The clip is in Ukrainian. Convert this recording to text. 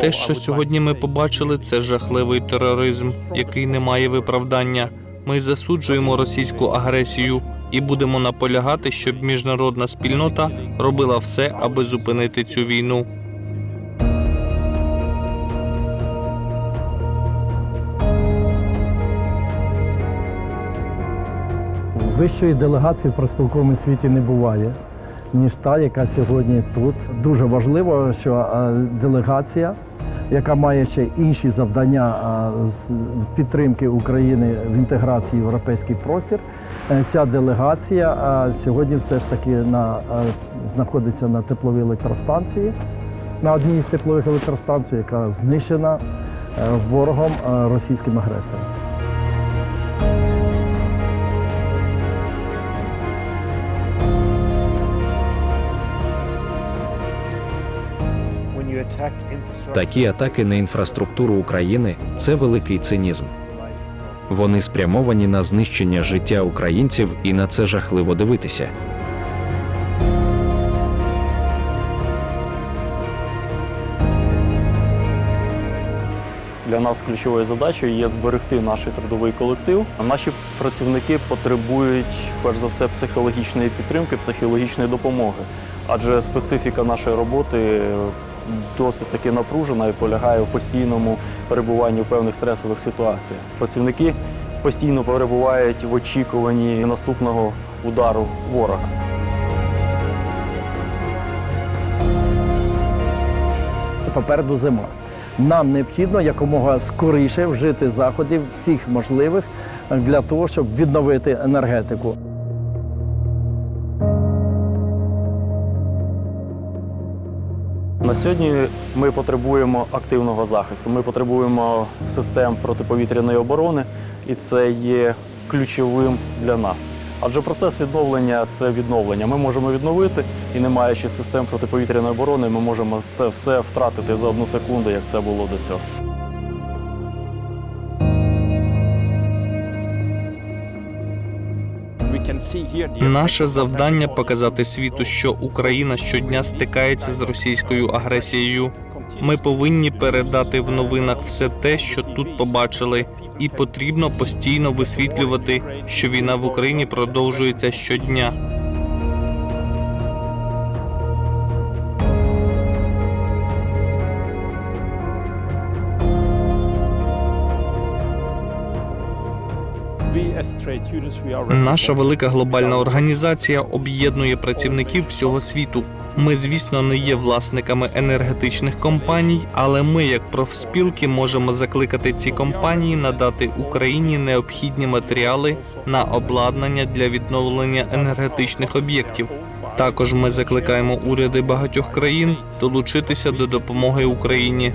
Те, що сьогодні ми побачили, це жахливий тероризм, який не має виправдання. Ми засуджуємо російську агресію і будемо наполягати, щоб міжнародна спільнота робила все, аби зупинити цю війну. Вищої делегації в проспілковому світі не буває, ніж та, яка сьогодні тут. Дуже важливо, що е, делегація, яка має ще інші завдання е, з підтримки України в інтеграції в європейський простір, е, ця делегація сьогодні все ж таки на, знаходиться на тепловій електростанції, на одній з теплових електростанцій, яка знищена ворогом російським агресором. Такі атаки на інфраструктуру України це великий цинізм. Вони спрямовані на знищення життя українців, і на це жахливо дивитися. Для нас ключовою задачею є зберегти наш трудовий колектив. Наші працівники потребують перш за все психологічної підтримки, психологічної допомоги. Адже специфіка нашої роботи досить таки напружена і полягає в постійному перебуванні в певних стресових ситуаціях. Працівники постійно перебувають в очікуванні наступного удару ворога. попереду зима. Нам необхідно якомога скоріше вжити заходів всіх можливих для того, щоб відновити енергетику. На сьогодні ми потребуємо активного захисту. Ми потребуємо систем протиповітряної оборони, і це є ключовим для нас. Адже процес відновлення це відновлення. Ми можемо відновити, і не маючи систем протиповітряної оборони, ми можемо це все втратити за одну секунду, як це було до цього. Наше завдання показати світу, що Україна щодня стикається з російською агресією. Ми повинні передати в новинах все те, що тут побачили, і потрібно постійно висвітлювати, що війна в Україні продовжується щодня. Наша велика глобальна організація об'єднує працівників всього світу. Ми, звісно, не є власниками енергетичних компаній, але ми, як профспілки, можемо закликати ці компанії надати Україні необхідні матеріали на обладнання для відновлення енергетичних об'єктів. Також ми закликаємо уряди багатьох країн долучитися до допомоги Україні.